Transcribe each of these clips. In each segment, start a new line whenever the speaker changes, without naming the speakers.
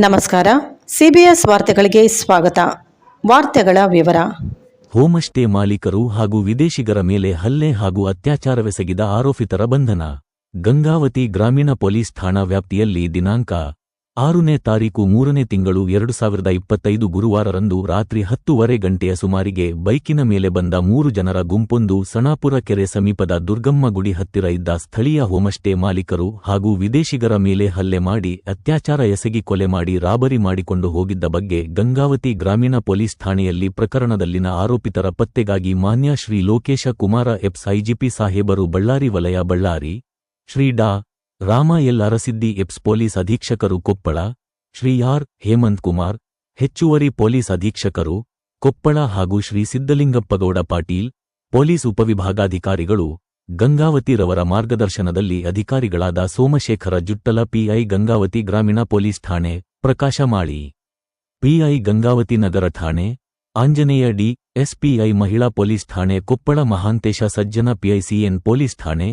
ನಮಸ್ಕಾರ. ಸಿಬಿಎಸ್ ವಾರ್ತೆಗಳಿಗೆ ಸ್ವಾಗತ. ವಾರ್ತೆಗಳ ವಿವರ.
ಹೋಮಸ್ಟೇ ಮಾಲೀಕರು ಹಾಗೂ ವಿದೇಶಿಗರ ಮೇಲೆ ಹಲ್ಲೆ ಹಾಗೂ ಅತ್ಯಾಚಾರವೆಸಗಿದ ಆರೋಪಿತರ ಬಂಧನ. ಗಂಗಾವತಿ ಗ್ರಾಮೀಣ ಪೊಲೀಸ್ ಠಾಣಾ ವ್ಯಾಪ್ತಿಯಲ್ಲಿ ದಿನಾಂಕ ಆರನೇ ತಾರೀಕು ಮೂರನೇ ತಿಂಗಳು ಎರಡು ಸಾವಿರದ ಇಪ್ಪತ್ತೈದು ಗುರುವಾರರಂದು ರಾತ್ರಿ ಹತ್ತೂವರೆ ಗಂಟೆಯ ಸುಮಾರಿಗೆ ಬೈಕಿನ ಮೇಲೆ ಬಂದ ಮೂರು ಜನರ ಗುಂಪೊಂದು ಸಣಾಪುರ ಕೆರೆ ಸಮೀಪದ ದುರ್ಗಮ್ಮ ಗುಡಿ ಹತ್ತಿರ ಇದ್ದ ಸ್ಥಳೀಯ ಹೋಮಸ್ಟೇ ಮಾಲೀಕರು ಹಾಗೂ ವಿದೇಶಿಗರ ಮೇಲೆ ಹಲ್ಲೆ ಮಾಡಿ ಅತ್ಯಾಚಾರ ಎಸಗಿ ಕೊಲೆ ಮಾಡಿ ರಾಬರಿ ಮಾಡಿಕೊಂಡು ಹೋಗಿದ್ದ ಬಗ್ಗೆ ಗಂಗಾವತಿ ಗ್ರಾಮೀಣ ಪೊಲೀಸ್ ಠಾಣೆಯಲ್ಲಿ ಪ್ರಕರಣದಲ್ಲಿನ ಆರೋಪಿತರ ಪತ್ತೆಗಾಗಿ ಮಾನ್ಯ ಶ್ರೀ ಲೋಕೇಶ ಕುಮಾರ ಎಪ್ಸ್ ಐಜಿಪಿ ಸಾಹೇಬರು ಬಳ್ಳಾರಿ ವಲಯ ಬಳ್ಳಾರಿ, ಶ್ರೀ ಡಾ Rama L Arasiddi IPS police ಅಧೀಕ್ಷಕರು Koppal, Shri R. Hemant Kumar, ಹೆಚ್ಚುವರಿ ಪೊಲೀಸ್ ಅಧೀಕ್ಷಕರು, ಕೊಪ್ಪಳ ಹಾಗೂ ಶ್ರೀ ಸಿದ್ದಲಿಂಗಪ್ಪಗೌಡ ಪಾಟೀಲ್, ಪೊಲೀಸ್ ಉಪವಿಭಾಗಾಧಿಕಾರಿಗಳು ಗಂಗಾವತಿರವರ ಮಾರ್ಗದರ್ಶನದಲ್ಲಿ ಅಧಿಕಾರಿಗಳಾದ ಸೋಮಶೇಖರ ಜುಟ್ಟಲ, ಪಿಐ ಗಂಗಾವತಿ ಗ್ರಾಮೀಣ ಪೊಲೀಸ್ ಠಾಣೆ, ಪ್ರಕಾಶ ಮಾಳಿ, ಪಿಐ ಗಂಗಾವತಿ ನಗರ ಠಾಣೆ, ಆಂಜನೇಯ ಡಿ, ಎಸ್ಪಿಐ ಮಹಿಳಾ ಪೊಲೀಸ್ ಠಾಣೆ, ಕೊಪ್ಪಳ ಮಹಾಂತೇಶ ಸಜ್ಜನ ಪಿಐಸಿಎನ್ ಪೊಲೀಸ್ ಠಾಣೆ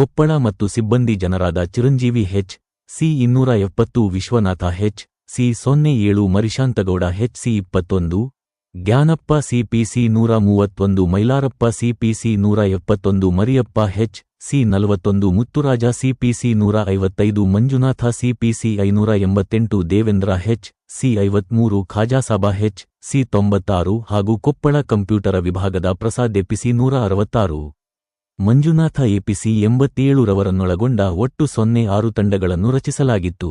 ಕೊಪ್ಪಳ ಮತ್ತು ಸಿಬ್ಬಂದಿ ಜನರಾದ ಚಿರಂಜೀವಿ ಹೆಚ್ ಸಿ ಇನ್ನೂರ ಎಪ್ಪತ್ತು ವಿಶ್ವನಾಥ ಹೆಚ್ ಸಿ ಸೊನ್ನೆ ಏಳು ಮರಿಶಾಂತಗೌಡ ಹೆಚ್ ಸಿ ಇಪ್ಪತ್ತೊಂದು, ಜ್ಞಾನಪ್ಪ ಸಿಪಿಸಿ ನೂರ ಮೂವತ್ತೊಂದು, ಮೈಲಾರಪ್ಪ ಸಿಪಿಸಿ ನೂರ ಎಪ್ಪತ್ತೊಂದು, ಮರಿಯಪ್ಪ ಹೆಚ್ ಸಿ ನಲವತ್ತೊಂದು, ಮುತ್ತುರಾಜ ಸಿಪಿಸಿ ನೂರ ಐವತ್ತೈದು, ಮಂಜುನಾಥ ಸಿಪಿಸಿ ಐನೂರ ಎಂಬತ್ತೆಂಟು, ದೇವೇಂದ್ರ ಹೆಚ್ ಸಿ ಐವತ್ಮೂರು, ಖಾಜಾಸಾಬಾ ಹೆಚ್ ಸಿ ತೊಂಬತ್ತಾರು ಹಾಗೂ ಕೊಪ್ಪಳ ಕಂಪ್ಯೂಟರ ವಿಭಾಗದ ಪ್ರಸಾದ್ ಎಪಿಸಿ ನೂರ ಅರವತ್ತಾರು. ಮಂಜುನಾಥ ಎಪಿಸಿ ಎಂಬತ್ತೇಳುರವರನ್ನೊಳಗೊಂಡ ಒಟ್ಟು ಸೊನ್ನೆ ಆರು ತಂಡಗಳನ್ನು ರಚಿಸಲಾಗಿತ್ತು.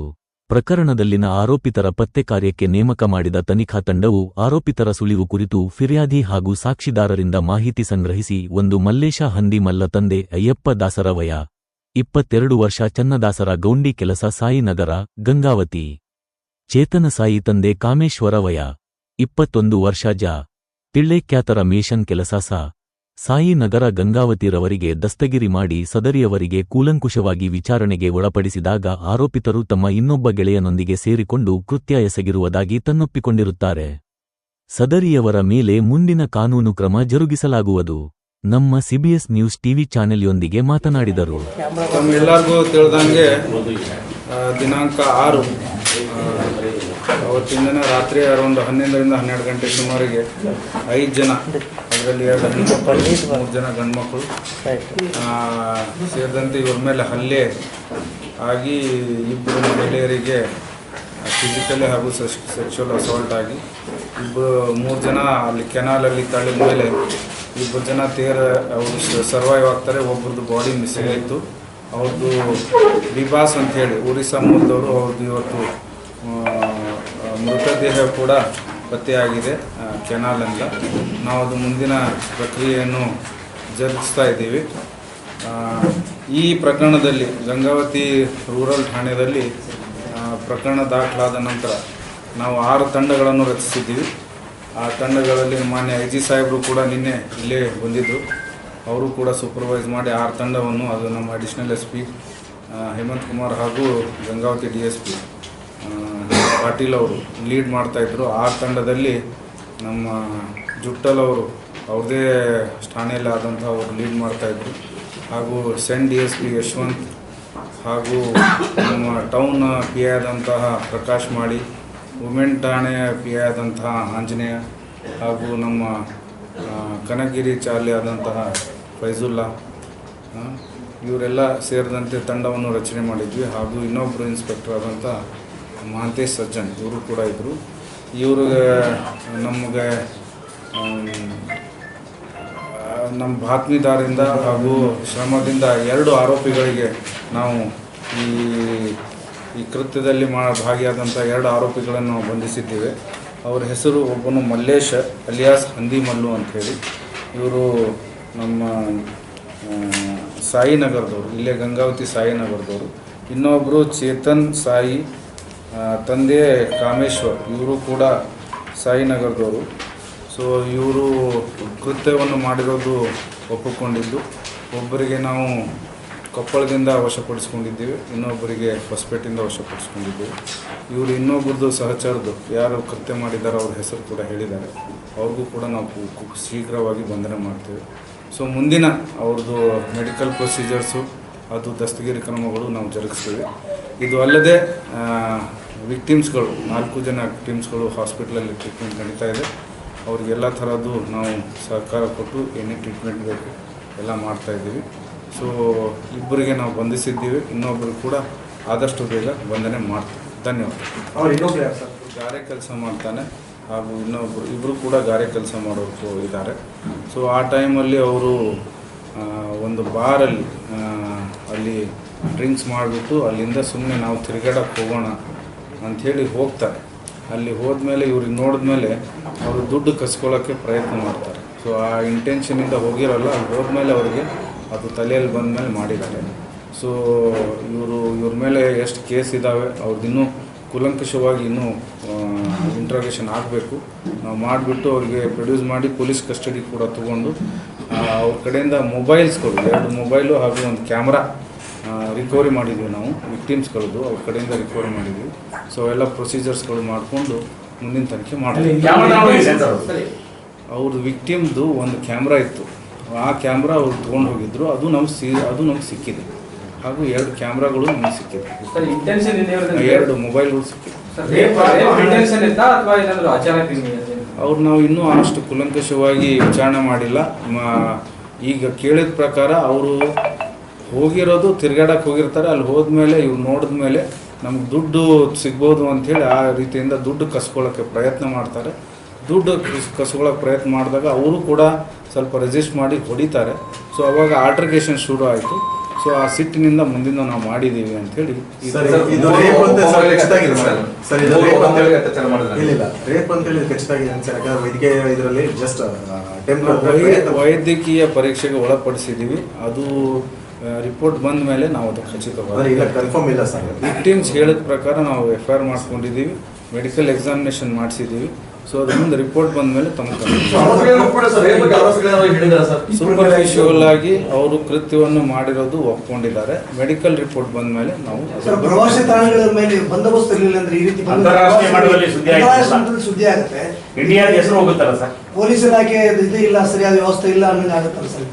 ಪ್ರಕರಣದಲ್ಲಿನ ಆರೋಪಿತರ ಪತ್ತೆ ಕಾರ್ಯಕ್ಕೆ ನೇಮಕ ಮಾಡಿದ ತನಿಖಾ ತಂಡವು ಆರೋಪಿತರ ಸುಳಿವು ಕುರಿತು ಫಿರ್ಯಾದಿ ಹಾಗೂ ಸಾಕ್ಷಿದಾರರಿಂದ ಮಾಹಿತಿ ಸಂಗ್ರಹಿಸಿ ಒಂದು ಮಲ್ಲೇಶ ಹಂದಿ ಮಲ್ಲ ತಂದೆ ಅಯ್ಯಪ್ಪ ದಾಸರ ವಯ ಇಪ್ಪತ್ತೆರಡು ವರ್ಷ ಚನ್ನದಾಸರ ಗೌಂಡಿ ಕೆಲಸ ಸಾಯಿನಗರ, ಗಂಗಾವತಿ. ಚೇತನ ಸಾಯಿ ತಂದೆ ಕಾಮೇಶ್ವರ ವಯ ಇಪ್ಪತ್ತೊಂದು ವರ್ಷ ಜ ತಿಳ್ಳೆಕ್ಯಾತರ ಮೇಷನ್ ಕೆಲಸ ಸ ಸಾಯಿ ನಗರ ಗಂಗಾವತಿರವರಿಗೆ ದಸ್ತಗಿರಿ ಮಾಡಿ ಸದರಿಯವರಿಗೆ ಕೂಲಂಕುಷವಾಗಿ ವಿಚಾರಣೆಗೆ ಒಳಪಡಿಸಿದಾಗ ಆರೋಪಿತರು ತಮ್ಮ ಇನ್ನೊಬ್ಬ ಗೆಳೆಯನೊಂದಿಗೆ ಸೇರಿಕೊಂಡು ಕೃತ್ಯ ಎಸಗಿರುವುದಾಗಿ ತನ್ನೊಪ್ಪಿಕೊಂಡಿರುತ್ತಾರೆ. ಸದರಿಯವರ ಮೇಲೆ ಮುಂದಿನ ಕಾನೂನು ಕ್ರಮ ಜರುಗಿಸಲಾಗುವುದು. ನಮ್ಮ ಸಿಬಿಎಸ್ ನ್ಯೂಸ್ ಟಿವಿ ಚಾನೆಲ್ಯೊಂದಿಗೆ ಮಾತನಾಡಿದರು.
ತಮ್ಮೆಲ್ಲರಿಗೂ ತಿಳಿದಂಗೆ ದಿನಾಂಕ ಆರು ಅವತ್ತಿನ ರಾತ್ರಿ ಅರೌಂಡ್ ಹನ್ನೊಂದರಿಂದ ಹನ್ನೆರಡು ಗಂಟೆ ಸುಮಾರಿಗೆ ಐದು ಜನ ಎರಡು ಮೂರು ಜನ ಆ, ಸೇರಿದಂತೆ ಇವ್ರ ಮೇಲೆ ಹಲ್ಲೆ ಆಗಿ ಇಬ್ಬರು ಮಹಿಳೆಯರಿಗೆ ಫಿಸಿಕಲಿ ಹಾಗೂ ಸೆಕ್ಷುವಲ್ ಅಸಾಲ್ಟ್ ಆಗಿ ಇಬ್ಬರು ಮೂರು ಜನ ಅಲ್ಲಿ ಕೆನಾಲಲ್ಲಿ ತಳ್ಳಿದ ಮೇಲೆ ಇಬ್ಬರು ಜನ ತೇರ ಅವರು ಸರ್ವೈವ್ ಆಗ್ತಾರೆ. ಒಬ್ರದ್ದು ಬಾಡಿ ಮಿಸ್ಸಿಂಗ್ ಆಯಿತು. ಅವ್ರದ್ದು ಬಿಬಾಸ್ ಅಂತ ಹೇಳಿ ಒರಿಸ್ಸಾ ಮೂಲದವರು ಅವ್ರದ್ದು ಇವತ್ತು ಮೃತದೇಹ ಕೂಡ ಪತ್ತೆಯಾಗಿದೆ. ಆ, ಅಂತ. ನಾವು ಅದು ಮುಂದಿನ ಪ್ರಕ್ರಿಯೆಯನ್ನು ಜರುಗಿಸ್ತಾ ಇದ್ದೀವಿ. ಈ ಪ್ರಕರಣದಲ್ಲಿ ಗಂಗಾವತಿ ರೂರಲ್ ಠಾಣೆಯಲ್ಲಿ ಪ್ರಕರಣ ದಾಖಲಾದ ನಂತರ ನಾವು ಆರು ತಂಡಗಳನ್ನು ರಚಿಸಿದ್ದೀವಿ. ಆ ತಂಡಗಳಲ್ಲಿ ಮಾನ್ಯ ಐ ಜಿ ಸಾಹೇಬರು ಕೂಡ ನಿನ್ನೆ ಇಲ್ಲೇ ಬಂದಿದ್ದರು ಅವರು ಕೂಡ ಸೂಪರ್ವೈಸ್ ಮಾಡಿ ಆರು ತಂಡವನ್ನು ಅದು ನಮ್ಮ additional S P Hemant Kumar ಹಾಗೂ Gangavathi D S P Patil ಅವರು ಲೀಡ್ ಮಾಡ್ತಾಯಿದ್ರು ಆರು ತಂಡದಲ್ಲಿ ನಮ್ಮ ಜುಟ್ಟಲ್ ಅವರು ಅವ್ರದ್ದೇ ಠಾಣೆಯಲ್ಲಿ ಆದಂಥ ಅವರು ಲೀಡ್ ಮಾಡ್ತಾಯಿದ್ರು ಹಾಗೂ CEN D S P Yashwant ಹಾಗೂ ನಮ್ಮ ಟೌನ್ ಪಿ ಆದಂತಹ ಪ್ರಕಾಶ್ ಮಾಡಿ ವುಮೆನ್ ಠಾಣೆಯ ಪಿ ಆದಂತಹ ಆಂಜನೇಯ ಹಾಗೂ ನಮ್ಮ ಕನಕಗಿರಿ ಚಾಲಿ ಆದಂತಹ ಫೈಜುಲ್ಲಾ ಇವರೆಲ್ಲ ಸೇರಿದಂತೆ ತಂಡವನ್ನು ರಚನೆ ಮಾಡಿದ್ವಿ ಹಾಗೂ ಇನ್ನೊಬ್ಬರು ಇನ್ಸ್ಪೆಕ್ಟರ್ ಆದಂಥ ಮಹಾಂತೇಶ್ ಸಜ್ಜನ್ ಇವರು ಕೂಡ ಇದ್ದರು ಇವ್ರಿಗೆ, ನಮಗೆ ನಮ್ಮ ಬಾತ್ಮಿದಾರಿಂದ ಹಾಗೂ ಶ್ರಮದಿಂದ ಎರಡು ಆರೋಪಿಗಳಿಗೆ ನಾವು ಈ ಈ ಕೃತ್ಯದಲ್ಲಿ ಮಾ ಭಾಗಿಯಾದಂಥ ಎರಡು ಆರೋಪಿಗಳನ್ನು ಬಂಧಿಸಿದ್ದೇವೆ. ಅವರ ಹೆಸರು ಒಬ್ಬನು ಮಲ್ಲೇಶ್, ಅಲಿಯಾಸ್ ಹಂದಿ ಮಲ್ಲು ಅಂಥೇಳಿ ಇವರು ನಮ್ಮ ಸಾಯಿನಗರದವರು, ಇಲ್ಲೇ ಗಂಗಾವತಿ ಸಾಯಿನಗರದವರು. ಇನ್ನೊಬ್ಬರು ಚೇತನ್ ಸಾಯಿ ತಂದೆ ಕಾಮೇಶ್ವರ್, ಇವರು ಕೂಡ ಸಾಯಿನಗರದವರು. ಸೊ ಇವರು ಕೃತ್ಯವನ್ನು ಮಾಡಿರೋದು ಒಪ್ಪಿಕೊಂಡಿದ್ದು. ಒಬ್ಬರಿಗೆ ನಾವು ಕೊಪ್ಪಳದಿಂದ ವಶಪಡಿಸ್ಕೊಂಡಿದ್ದೀವಿ, ಇನ್ನೊಬ್ಬರಿಗೆ ಹೊಸಪೇಟೆಯಿಂದ ವಶಪಡಿಸ್ಕೊಂಡಿದ್ದೀವಿ. ಇವರು ಇನ್ನೊಬ್ಬರದ್ದು ಸಹಚರದ್ದು ಯಾರು ಕೃತ್ಯ ಮಾಡಿದ್ದಾರೆ ಅವ್ರ ಹೆಸರು ಕೂಡ ಹೇಳಿದ್ದಾರೆ. ಅವ್ರಿಗೂ ಕೂಡ ನಾವು ಶೀಘ್ರವಾಗಿ ಬಂಧನೆ ಮಾಡ್ತೇವೆ. ಸೊ ಮುಂದಿನ ಅವ್ರದ್ದು ಮೆಡಿಕಲ್ ಪ್ರೊಸೀಜರ್ಸು, ಅದು ದಸ್ತಗಿರಿ ಕ್ರಮಗಳು ನಾವು ಜರುಗಿಸ್ತೀವಿ. ಇದು ಅಲ್ಲದೆ ವಿಕ್ಟಿಮ್ಸ್ಗಳು ನಾಲ್ಕು ಜನ ವಿಕ್ಟಿಮ್ಸ್ಗಳು ಹಾಸ್ಪಿಟ್ಲಲ್ಲಿ ಟ್ರೀಟ್ಮೆಂಟ್ ನಡೀತಾ ಇದೆ. ಅವ್ರಿಗೆಲ್ಲ ಥರದ್ದು ನಾವು ಸಹಕಾರ ಕೊಟ್ಟು ಏನೇ ಟ್ರೀಟ್ಮೆಂಟ್ ಬೇಕು ಎಲ್ಲ ಮಾಡ್ತಾ ಇದ್ದೀವಿ. ಸೊ ಇಬ್ಬರಿಗೆ ನಾವು ಬಂಧಿಸಿದ್ದೀವಿ. ಇನ್ನೊಬ್ಬರು ಕೂಡ ಆದಷ್ಟು ಬೇಗ ಬಂಧನೆ ಮಾಡ್ತೀವಿ ಧನ್ಯವಾದ. ಗಾರೆ ಕೆಲಸ ಮಾಡ್ತಾನೆ. ಹಾಗೂ ಇನ್ನೊಬ್ಬರು ಇಬ್ಬರು ಕೂಡ ಗಾರೆ ಕೆಲಸ ಮಾಡೋರು ಇದ್ದಾರೆ. ಸೊ ಆ ಟೈಮಲ್ಲಿ ಅವರು ಒಂದು ಬಾರಲ್ಲಿ ಅಲ್ಲಿ ಡ್ರಿಂಕ್ಸ್ ಮಾಡಿಬಿಟ್ಟು ಅಲ್ಲಿಂದ ಸುಮ್ಮನೆ ನಾವು ತಿರುಗಾಡಕ್ಕೆ ಹೋಗೋಣ ಅಂಥೇಳಿ ಹೋಗ್ತಾರೆ. ಅಲ್ಲಿ ಹೋದ್ಮೇಲೆ ಇವ್ರಿಗೆ ನೋಡಿದ್ಮೇಲೆ ಅವರು ದುಡ್ಡು ಕಸ್ಕೊಳ್ಳೋಕ್ಕೆ ಪ್ರಯತ್ನ ಮಾಡ್ತಾರೆ. ಸೊ ಆ ಇಂಟೆನ್ಷನಿಂದ ಹೋಗಿರೋಲ್ಲ, ಅಲ್ಲಿ ಹೋದ್ಮೇಲೆ ಅವರಿಗೆ ಅದು ತಲೆಯಲ್ಲಿ ಬಂದಮೇಲೆ ಮಾಡಿದ್ದಾರೆ. ಸೊ ಇವರು, ಇವ್ರ ಮೇಲೆ ಎಷ್ಟು ಕೇಸ್ ಇದ್ದಾವೆ ಅವ್ರದ್ದಿನ್ನೂ ಕೂಲಂಕಷವಾಗಿ ಇನ್ನೂ ಇಂಟ್ರಾಗೇಷನ್ ಆಗಬೇಕು. ನಾವು ಮಾಡಿಬಿಟ್ಟು ಅವ್ರಿಗೆ ಪ್ರೊಡ್ಯೂಸ್ ಮಾಡಿ ಪೊಲೀಸ್ ಕಸ್ಟಡಿ ಕೂಡ ತಗೊಂಡು ಅವ್ರ ಕಡೆಯಿಂದ ಮೊಬೈಲ್ಸ್ಗಳು ಎರಡು ಮೊಬೈಲು ಹಾಗೂ ಒಂದು ಕ್ಯಾಮ್ರಾ ರಿಕವರಿ ಮಾಡಿದ್ವಿ ನಾವು ವಿಕ್ಟಿಮ್ಸ್ಗಳದ್ದು ಅವ್ರ ಕಡೆಯಿಂದ ರಿಕವರಿ ಮಾಡಿದ್ವಿ. ಸೊ ಎಲ್ಲ ಪ್ರೊಸೀಜರ್ಸ್ಗಳು ಮಾಡಿಕೊಂಡು ಮುಂದಿನ ತನಿಖೆ ಮಾಡ್ತೀವಿ ಅವ್ರದ್ದು? ವಿಕ್ಟಿಮ್ದು ಒಂದು ಕ್ಯಾಮ್ರಾ ಇತ್ತು. ಆ ಕ್ಯಾಮ್ರಾ ಅವ್ರು ತೊಗೊಂಡು ಹೋಗಿದ್ರು. ಅದು ನಮ್ಗೆ ಸಿ ಅದು ನಮ್ಗೆ ಸಿಕ್ಕಿದೆ. ಹಾಗೂ ಎರಡು ಕ್ಯಾಮ್ರಾಗಳು ನಮಗೆ ಸಿಕ್ಕಿದೆ.
ಸರ್ ಇಂಟೆನ್ಷನ್ ಇದೆ
ಎರಡು ಮೊಬೈಲ್ಗಳು ಸಿಕ್ಕಿದೆ.
ಇಂಟೆನ್ಷನ್ ಇತ್ತಾ ಅಥವಾ ಏನಾದ್ರು ಅಚಾನಕ್ ಹಿಂಗೆ
ಅವ್ರು ನಾವು ಇನ್ನೂ ಅಷ್ಟು ಕುಲಂಕಷವಾಗಿ ವಿಚಾರಣೆ ಮಾಡಿಲ್ಲ. ಮ- ಈಗ ಕೇಳಿದ ಪ್ರಕಾರ ಅವರು ಹೋಗಿರೋದು ತಿರ್ಗಾಡಕ್ಕೆ ಹೋಗಿರ್ತಾರೆ ಅಲ್ಲಿ ಹೋದ್ಮೇಲೆ ಇವ್ರು ನೋಡಿದ್ಮೇಲೆ ನಮ್ಗೆ ದುಡ್ಡು ಸಿಗ್ಬೋದು ಅಂಥೇಳಿ ಆ ರೀತಿಯಿಂದ ದುಡ್ಡು ಕಸ್ಕೊಳ್ಳೋಕ್ಕೆ ಪ್ರಯತ್ನ ಮಾಡ್ತಾರೆ. ದುಡ್ಡು ಕಸ್ಕೊಳ್ಳೋಕ್ಕೆ ಕಸ್ಕೊಳ್ಳೋಕೆ ಪ್ರಯತ್ನ ಮಾಡಿದಾಗ ಅವರು ಕೂಡ ಸ್ವಲ್ಪ ರೆಸಿಸ್ಟ್ ಮಾಡಿ ಹೊಡಿತಾರೆ. ಸೊ ಅವಾಗ ಆಲ್ಟ್ರಿಕೇಶನ್ ಶುರು ಆಯಿತು. ಸೊ ಆ ಸಿಟ್ಟಿನಿಂದ ಮುಂದಿನ ನಾವು ಮಾಡಿದ್ದೀವಿ
ಇದು. ರೇಪ್ ಅಂತ ಹೇಳಿ- ಖಚಿತಾಗಿದೆ ವೈದ್ಯಕೀಯ ಇದರಲ್ಲಿ ಜಸ್ಟ್
ವೈದ್ಯಕೀಯ ಪರೀಕ್ಷೆಗೆ ಒಳಪಡಿಸಿದ್ದೀವಿ ಅದು ರಿಪೋರ್ಟ್ ಬಂದ ಮೇಲೆ ನಾವು ಅದು
ಅಂದ್ರೆ ಇಲ್ಲ
ಖಚಿತವಾಗಿ
ಕನ್ಫರ್ಮ್ ಇಲ್ಲ ಸರ್.
ವಿಕ್ಟಿಮ್ಸ್ ಹೇಳಿದ ಪ್ರಕಾರ ನಾವು ಎಫ್ ಐ ಆರ್ ಮಾಡಿಸ್ಕೊಂಡಿದ್ದೀವಿ. ಮೆಡಿಕಲ್ ಎಕ್ಸಾಮಿನೇಷನ್ ಮಾಡಿಸಿದ್ದೀವಿ. ಸೊ ಅದ್ರ ಮುಂದೆ ರಿಪೋರ್ಟ್ ಬಂದ ಮೇಲೆ ತಮ್ಮ ಸೂಪರ್ಫಿಷಿಯಲ್ ಆಗಿ ಅವರು ಕೃತ್ಯವನ್ನು ಮಾಡಿರೋದು ಒಪ್ಕೊಂಡಿದ್ದಾರೆ. ಮೆಡಿಕಲ್ ರಿಪೋರ್ಟ್ ಬಂದ ಮೇಲೆ ನಾವು
ಪ್ರವಾಸಿ ತಾಣಗಳ ಮೇಲೆ ಬಂದೋಬಸ್ತ್ ಇರಲಿಲ್ಲ ಅಂದ್ರೆ ಈ ರೀತಿ
ಅಂತಾರಾಷ್ಟ್ರೀಯ ಮಟ್ಟದಲ್ಲಿ ಸುದ್ದಿ
ಆಗುತ್ತೆ.
ಇಂಡಿಯಾದ ಹೆಸರು ಹೋಗುತ್ತಲ್ಲ ಸರ್?
ಪೊಲೀಸ್ ಇಲಾಖೆ ಇದು ಇಲ್ಲ ಸರಿಯಾದ ವ್ಯವಸ್ಥೆ ಇಲ್ಲ ಅನ್ನೋದು ಆಗುತ್ತಲ್ಲ ಸರ್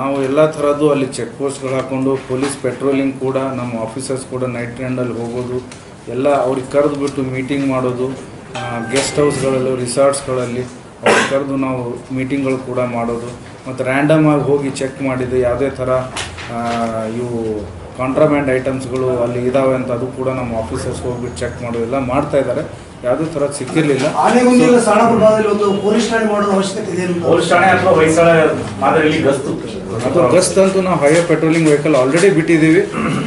ನಾವು ಎಲ್ಲ ಥರದ್ದು ಅಲ್ಲಿ ಚೆಕ್ ಪೋಸ್ಟ್ಗಳು ಹಾಕ್ಕೊಂಡು ಪೊಲೀಸ್ ಪೆಟ್ರೋಲಿಂಗ್ ಕೂಡ, ನಮ್ಮ ಆಫೀಸರ್ಸ್ ಕೂಡ ನೈಟ್ ಟ್ರೆಂಡಲ್ಲಿ ಹೋಗೋದು, ಎಲ್ಲ ಅವ್ರಿಗೆ ಕರೆದು ಬಿಟ್ಟು ಮೀಟಿಂಗ್ ಮಾಡೋದು ಗೆಸ್ಟ್ ಹೌಸ್ಗಳಲ್ಲಿ ರಿಸಾರ್ಟ್ಸ್ಗಳಲ್ಲಿ ಅವ್ರಿಗೆ ಕರೆದು ನಾವು ಮೀಟಿಂಗ್ಗಳು ಕೂಡ ಮಾಡೋದು. ಮತ್ತು ರ್ಯಾಂಡಮ್ ಆಗಿ ಹೋಗಿ ಚೆಕ್ ಮಾಡಿದ್ದು ಯಾವುದೇ ಥರ ಇವು ಕಾಂಟ್ರಾಬ್ಯಾಂಡ್ ಐಟಮ್ಸ್ಗಳು ಅಲ್ಲಿ ಇದಾವೆ ಅಂತ ಅದು ಕೂಡ ನಮ್ಮ ಆಫೀಸರ್ಸ್ ಹೋಗ್ಬಿಟ್ಟು ಚೆಕ್ ಮಾಡೋದು, ಎಲ್ಲ ಮಾಡ್ತಾ ಇದ್ದಾರೆ ಯಾವುದೇ ತರ ಸಿಕ್ಕಿರಲಿಲ್ಲ.
ಒಂದು ಪೊಲೀಸ್ ಠಾಣೆ ಮಾಡೋದು ಅವಶ್ಯಕತೆ ಇದೆ ಅಂತ.
ಪೊಲೀಸ್ ಠಾಣೆ ಅಥವಾ ಹೊಯ್ಸಳ ಮಾದರಿಯಲ್ಲಿ ಗಸ್ತು.
ಅದು ಗಸ್ತ್ ಅಂತೂ ನಾವು ಹೈಯರ್ ಪೆಟ್ರೋಲಿಂಗ್ ವೆಹಿಕಲ್ ಆಲ್ರೆಡಿ ಬಿಟ್ಟಿದ್ದೀವಿ.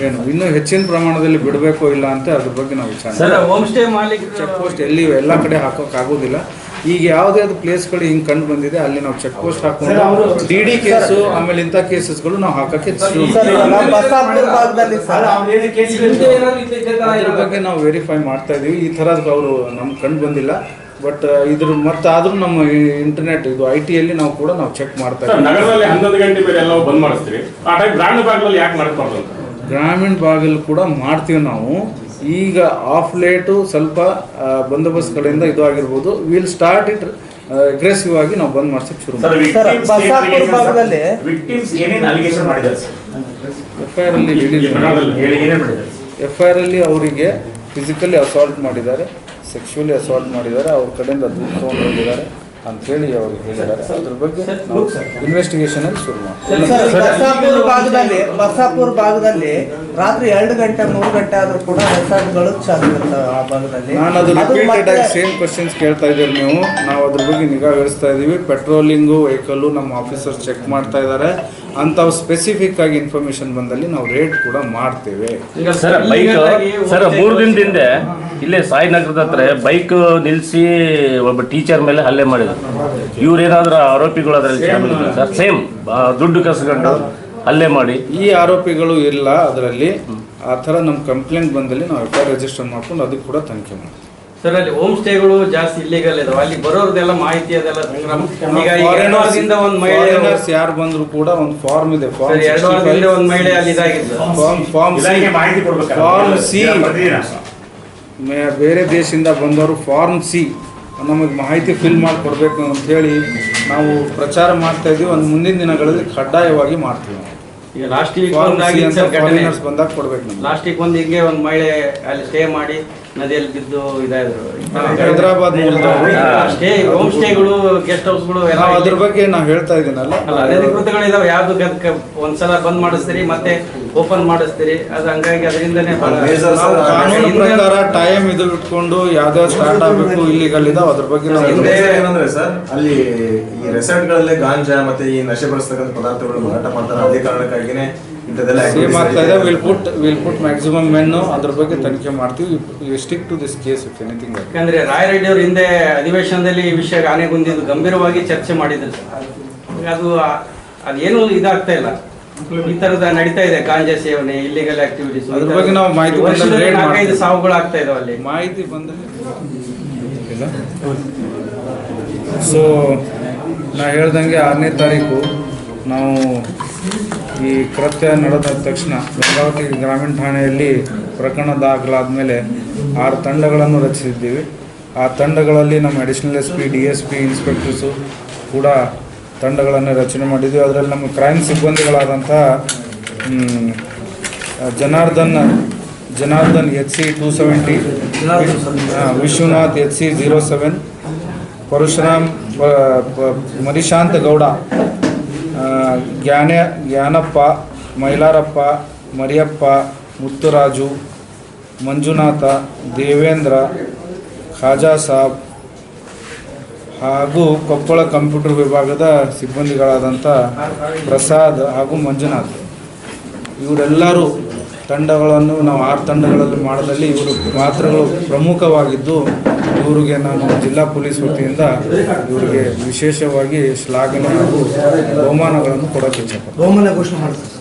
ಏನು ಇನ್ನೂ ಹೆಚ್ಚಿನ ಪ್ರಮಾಣದಲ್ಲಿ ಬಿಡಬೇಕು ಇಲ್ಲ ಅಂತ ಅದ್ರ ಬಗ್ಗೆ ನಾವು ವಿಚಾರ
ಸರ್ ಹೋಮ್ ಸ್ಟೇ ಮಾಲೀಕ
ಚೆಕ್ ಪೋಸ್ಟ್ ಎಲ್ಲಿ ಎಲ್ಲ ಕಡೆ ಹಾಕೋಕ್ಕಾಗೋದಿಲ್ಲ. ಆಗೋದಿಲ್ಲ ಈಗ ಯಾವುದೇ ಪ್ಲೇಸ್ ಪ್ಲೇಸ್ಗಳು ಹಿಂಗೆ ಕಂಡು ಬಂದಿದೆ ಅಲ್ಲಿ ನಾವು ಚೆಕ್ ಪೋಸ್ಟ್ ಹಾಕೊಂಡು ಡಿ ಡಿ ಕೇಸು ಆಮೇಲೆ ಇಂಥ ಕೇಸಸ್ಗಳು ನಾವು ಹಾಕಕ್ಕೆ? ಬಗ್ಗೆ ನಾವು ವೆರಿಫೈ ಮಾಡ್ತಾ ಇದೀವಿ. ಈ ಥರ ಅವರು ನಮ್ಗೆ ಕಂಡು ಬಂದಿಲ್ಲ. ಬಟ್ ಇದ್ರ ಮತ್ತೆ ಆದ್ರೂ ನಮ್ಮ ಇಂಟರ್ನೆಟ್ ಇದು ಐ ಟಿಯಲ್ಲಿ ನಾವು ಕೂಡ ನಾವು ಚೆಕ್ ಮಾಡ್ತಾ ಇದ್ದೀವಿ
ನಗರದಲ್ಲಿ ಹನ್ನೊಂದು ಗಂಟೆ ಮೇಲೆ ಎಲ್ಲ ಬಂದ್ ಮಾಡ್ತೀವಿ ಆ ಟೈಪ್ ಗ್ರಾಮೀಣ ಭಾಗದಲ್ಲಿ ಯಾಕೆ ಮಾಡಬಾರ್ದು
ಗ್ರಾಮೀಣ ಭಾಗದಲ್ಲಿ ಕೂಡ ಮಾಡ್ತೀವಿ ನಾವು. ಈಗ ಆಫ್ ಲೇಟು ಸ್ವಲ್ಪ ಬಂದೋಬಸ್ತ್ ಕಡೆಯಿಂದ ಇದು ಆಗಿರ್ಬೋದು. ವಿಲ್ ಸ್ಟಾರ್ಟ್ ಇಟ್ ಅಗ್ರೆಸಿವ್ ಆಗಿ ನಾವು ಬಂದ್ ಮಾಡ್ಸಕ್ ಶುರು
ಸರ್
ಮಾಡ್ತೀವಿ.
ವಿಕ್ಟಿಮ್ಸ್ ಏನೇನು ಅಲಿಗೇಷನ್ ಮಾಡಿದ್ದಾರೆ ಸರ್
ಎಫ್ ಐ ಆರ್ ಅಲ್ಲಿ ಹೇಳಿದ್ದೀವಿ.
ಹೇಳಿ ಏನೇನು
ಎಫ್ ಐ ಆರ್ ಅಲ್ಲಿ ಅವರಿಗೆ ಫಿಸಿಕಲಿ ಅಸಾಲ್ಟ್ ಮಾಡಿದ್ದಾರೆ ಸೆಕ್ಷುವಲಿ ಅಸಾಲ್ಟ್ ಮಾಡಿದ್ದಾರೆ ಅವ್ರ ಕಡೆಯಿಂದ ದುಡ್ಡು ತೊಗೊಂಡು ಹೋಗಿದ್ದಾರೆ. ಅಂತೇಳಿ ಅವ್ರಿಗೆ ಹೇಳಿದ್ದಾರೆ. ಅದ್ರ ಬಗ್ಗೆ ಇನ್ವೆಸ್ಟಿಗೇಷನ್ ಅಲ್ಲಿ ಶುರು
ಮಾಡಿ ಭಾಗದಲ್ಲಿ ಬಸಾಪುರ ಭಾಗದಲ್ಲಿ ರಾತ್ರಿ ಎರಡು ಗಂಟೆ ಮೂರು ಗಂಟೆ ಆದ್ರೂ ಕೂಡ ರೆಸಾರ್ಟ್ಗಳು ಚಾಲು ಇರ್ತವೆ ಆ ಭಾಗದಲ್ಲಿ.
ನಾನು ಅದು
ಅದು
ರಿಪೀಟೆಡ್ ಆಗಿ ಸೇಮ್ ಕ್ವಶನ್ಸ್ ಕೇಳ್ತಾ ಇದ್ದೀರಿ ನೀವು. ನಾವು ಅದ್ರ ಬಗ್ಗೆ ನಿಗಾ ವಹಿಸ್ತಾ ಇದ್ದೀವಿ ಪೆಟ್ರೋಲಿಂಗು ವೆಹಿಕಲ್ಲು ನಮ್ಮ ಆಫೀಸರ್ ಚೆಕ್ ಮಾಡ್ತಾ ಇದ್ದಾರೆ. ಅಂಥವು ಸ್ಪೆಸಿಫಿಕ್ ಆಗಿ ಇನ್ಫಾರ್ಮೇಶನ್ ಬಂದಲ್ಲಿ ನಾವು ರೇಟ್ ಕೂಡ ಮಾಡ್ತೇವೆ.
ಸರ್ ಬೈಕ್ ಸರ್ ಮೂರು
stay
ದಿನದಿಂದ ಇಲ್ಲೇ ಸಾಯಿನಗರದ ಹತ್ರ ಬೈಕ್ ನಿಲ್ಲಿಸಿ ಒಬ್ಬ ಟೀಚರ್ ಮೇಲೆ ಹಲ್ಲೆ ಮಾಡಿದ್ರು. ಇವ್ರೇನಾದ್ರೂ ಆರೋಪಿಗಳು ಅದರಲ್ಲಿ ಸರ್ ಸೇಮ್ ದುಡ್ಡು ಕಸ್ಕೊಂಡು ಹಲ್ಲೆ ಮಾಡಿ.
ಈ ಆರೋಪಿಗಳು ಇಲ್ಲ ಅದರಲ್ಲಿ. ಆ ಥರ ನಮ್ಮ ಕಂಪ್ಲೇಂಟ್ ಬಂದಲ್ಲಿ ನಾವು ಎಫ್ ಐ ರಿಜಿಸ್ಟರ್ ಮಾಡ್ಕೊಂಡು ಅದಕ್ಕೆ ಕೂಡ ತನಿಖೆ ಮಾಡ್ತೀವಿ.
ಸರ್ ಅಲ್ಲಿ ಹೋಮ್ ಸ್ಟೇಗಳು ಜಾಸ್ತಿ ಇಲ್ಲಿಗಲ್ ಇದಾವೆ. ಅಲ್ಲಿ ಬರೋರ್ದೆಲ್ಲ ಮಾಹಿತಿ ಅದೆಲ್ಲ ಸಂಗ್ರಹ- ಈಗ ಎರಡು ವಾರದಿಂದ ಒಂದು ಮಹಿಳೆ
ಫಾರಿನರ್ಸ್ ಯಾರು ಬಂದ್ರು ಕೂಡ ಒಂದು ಫಾರ್ಮ್ ಇದೆ.
ಸರ್, ಎರಡು ವಾರದಿಂದ ಒಂದು ಮಹಿಳೆ ಅಲ್ಲಿ ಇದಾಗಿದ್ದು.
ಫಾರ್ಮ್ ಫಾರ್ಮ್
ಇಲಾಖೆ ಮಾಹಿತಿ ಕೊಡ್ಬೇಕು
ಫಾರ್ಮ್ ಸಿ ಬೇರೆ ದೇಶದಿಂದ ಬಂದವರು ಫಾರ್ಮ್ ಸಿ ನಮಗೆ ಮಾಹಿತಿ ಫಿಲ್ ಮಾಡಿ ಕೊಡಬೇಕು ಅಂತ ಹೇಳಿ ನಾವು ಪ್ರಚಾರ ಮಾಡ್ತಾ ಇದೀವಿ. ಒಂದು ಮುಂದಿನ ದಿನಗಳಲ್ಲಿ ಕಡ್ಡಾಯವಾಗಿ ಮಾಡ್ತೀವಿ
ಈಗ ಲಾಸ್ಟ್ ವೀಕ್
ಬಂದಾಗ ಕೊಡ್ಬೇಕು ಲಾಸ್ಟಿಗೆ
ಲಾಸ್ಟ್ ವೀಕ್ ಒಂದು ಹಿಂಗೆ ಒಂದು ಮಹಿಳೆ ಅಲ್ಲಿ ಸ್ಟೇ ಮಾಡಿ ನದಿಯಲ್ಲಿ ಬಿದ್ದು ಇದಾದ್ರು.
ಹೈದರಾಬಾದ್
ಸ್ಟೇ ಹೋಮ್ ಸ್ಟೇಗಳು ಗೆಸ್ಟ್ ಹೌಸ್ಗಳು ಎಲ್ಲ
ನಾವು ಅದ್ರ ಬಗ್ಗೆ ನಾವು ಹೇಳ್ತಾ ಇದೀನಲ್ಲ
ಅಲ್ಲ ಅನಧಿಕೃತಗಳಿದಾವೆ ಯಾವ್ದು ಅದಕ್ಕೆ ಒಂದ್ಸಲ ಬಂದ್ ಮಾಡಿಸ್ತೀರಿ ಮತ್ತೆ ಓಪನ್ ಮಾಡಿಸ್ತೀರಿ. ಅದು ಹಂಗಾಗಿ ಅದರಿಂದನೇ
ಕಾನೂನು ಪ್ರಕಾರ ಟೈಮ್ ಇದು ಇಟ್ಕೊಂಡು ಯಾವ್ದಾವ್ ಸ್ಟಾರ್ಟ್ ಆಗ್ಬೇಕು ಇಲ್ಲಿ ಇದಾವ ಅದ್ರ ಬಗ್ಗೆ
ಏನಂದ್ರೆ ಸರ್ ಅಲ್ಲಿ ಈ ರೆಸಾರ್ಟ್ ಗಳಲ್ಲೇ ಗಾಂಜಾ ಮತ್ತೆ ಈ ನಶೆ ಬರೆಸ್ತಕ್ಕಂಥ ಪದಾರ್ಥಗಳು ಮಾರಾಟ ಮಾಡ್ತಾರೆ. ಅದೇ ಕಾರಣಕ್ಕಾಗಿನೇ ಇಂಥದ್ದೆಲ್ಲ
ಸೇಮ್ ಆಗ್ತಾ ಇದೆ will put will put maximum men ಅದ್ರ ಬಗ್ಗೆ ತನಿಖೆ ಮಾಡ್ತೀವಿ. Stick to this case if anything
ಯಾಕಂದ್ರೆ ರಾಯರೆಡ್ಡಿ ಅವ್ರ ಹಿಂದೆ ಅಧಿವೇಶನದಲ್ಲಿ ಈ ವಿಷಯ ಆನೆಗುಂದಿದ್ದು ಗಂಭೀರವಾಗಿ ಚರ್ಚೆ ಮಾಡಿದ್ರು. ಅದು ಅದೇನು ಇದಾಗ್ತಾ ಇಲ್ಲ. ಈ ತರದ ನಡೀತಾ ಇದೆ ಗಾಂಜಾ ಸೇವನೆ ಇಲ್ಲಿಗಲ್ ಆಕ್ಟಿವಿಟೀಸ್
ಅದ್ರ ಬಗ್ಗೆ ನಾವು ಮಾಹಿತಿ ಬಂದ್ರೆ
ನಾಲ್ಕೈದು
ಮಾಡ್ತೀವಿ.
ಸಾವುಗಳು ಆಗ್ತಾ ಇದಾವೆ ಅಲ್ಲಿ.
ಮಾಹಿತಿ ಬಂದ್ರೆ ಸೊ ನಾ ಹೇಳ್ದಂಗೆ ಆರನೇ ತಾರೀಕು ನಾವು ಈ ಕೃತ್ಯ ನಡೆದ ತಕ್ಷಣ ಗಂಗಾವತಿ ಗ್ರಾಮೀಣ ಠಾಣೆಯಲ್ಲಿ ಪ್ರಕರಣ ದಾಖಲಾದ ಮೇಲೆ ಆರು ತಂಡಗಳನ್ನು ರಚಿಸಿದ್ದೀವಿ. ಆ ತಂಡಗಳಲ್ಲಿ ನಮ್ಮ additional S P D S P inspectors ಕೂಡ ತಂಡಗಳನ್ನು ರಚನೆ ಮಾಡಿದ್ವಿ. ಅದರಲ್ಲಿ ನಮ್ಮ crime ಸಿಬ್ಬಂದಿಗಳಾದಂಥ Janardhan Janardhan H C two seventy Vishwanath H C zero seven Parashuram Marishanta Gowda Gnana, Gnanappa, Mailarappa, Mariyappa, Muthuraju, Manjunatha, Devendra, Khaja Sab ಹಾಗೂ ಕೊಪ್ಪಳ ಕಂಪ್ಯೂಟರ್ ವಿಭಾಗದ ಸಿಬ್ಬಂದಿಗಳಾದಂಥ ಪ್ರಸಾದ್ ಹಾಗೂ ಮಂಜುನಾಥ್. ಇವರೆಲ್ಲರೂ ತಂಡಗಳನ್ನು ನಾವು ಆರು ತಂಡಗಳಲ್ಲಿ ಮಾಡಿದಲ್ಲಿ ಇವರು ಮಾತ್ರಗಳು ಪ್ರಮುಖವಾಗಿದ್ದು ಇವರಿಗೆ ನಾನು ಜಿಲ್ಲಾ ಪೊಲೀಸ್ ವತಿಯಿಂದ ಇವರಿಗೆ ವಿಶೇಷವಾಗಿ ಶ್ಲಾಘನೆ ಹಾಗೂ ಬಹುಮಾನಗಳನ್ನು ಕೊಡೋಕ್ಕೆ ಇಚ್ಛೆ
ಬಹುಮಾನ ಘೋಷಣೆ ಮಾಡ್ತಾರೆ.